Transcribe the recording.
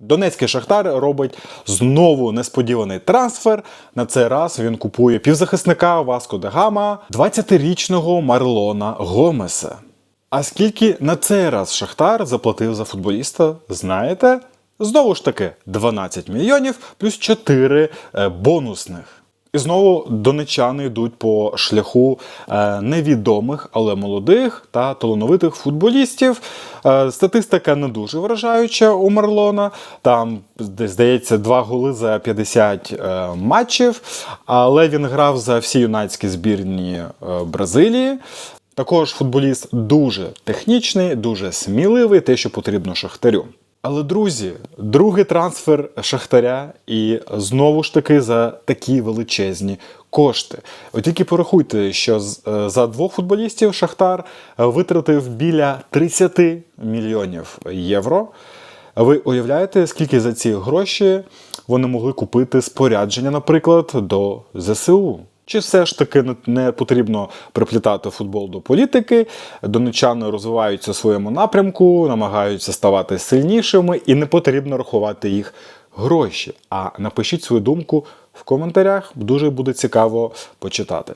Донецький Шахтар робить знову несподіваний трансфер. На цей раз він купує півзахисника Васко де Гама, 20-річного Марлона Гомеса. А скільки на цей раз Шахтар заплатив за футболіста, знаєте? Знову ж таки, 12 мільйонів плюс 4 е, бонусних. І знову донечани йдуть по шляху е, невідомих, але молодих та талановитих футболістів. Е, статистика не дуже вражаюча у Марлона. Там, здається, два голи за 50 е, матчів. Але він грав за всі юнацькі збірні Бразилії. Також футболіст дуже технічний, дуже сміливий, те, що потрібно Шахтарю. Але друзі, другий трансфер Шахтаря і знову ж таки за такі величезні кошти. Ви тільки порахуйте, що е, за двох футболістів Шахтар е, витратив біля 30 мільйонів євро. Ви уявляєте, скільки за ці гроші вони могли купити спорядження, наприклад, до ЗСУ? Чи все ж таки не- потрібно приплітати футбол до політики? Донечани розвиваються в своєму напрямку, намагаються ставати сильнішими, і не потрібно рахувати їх гроші. А напишіть свою думку в коментарях, дуже буде цікаво почитати.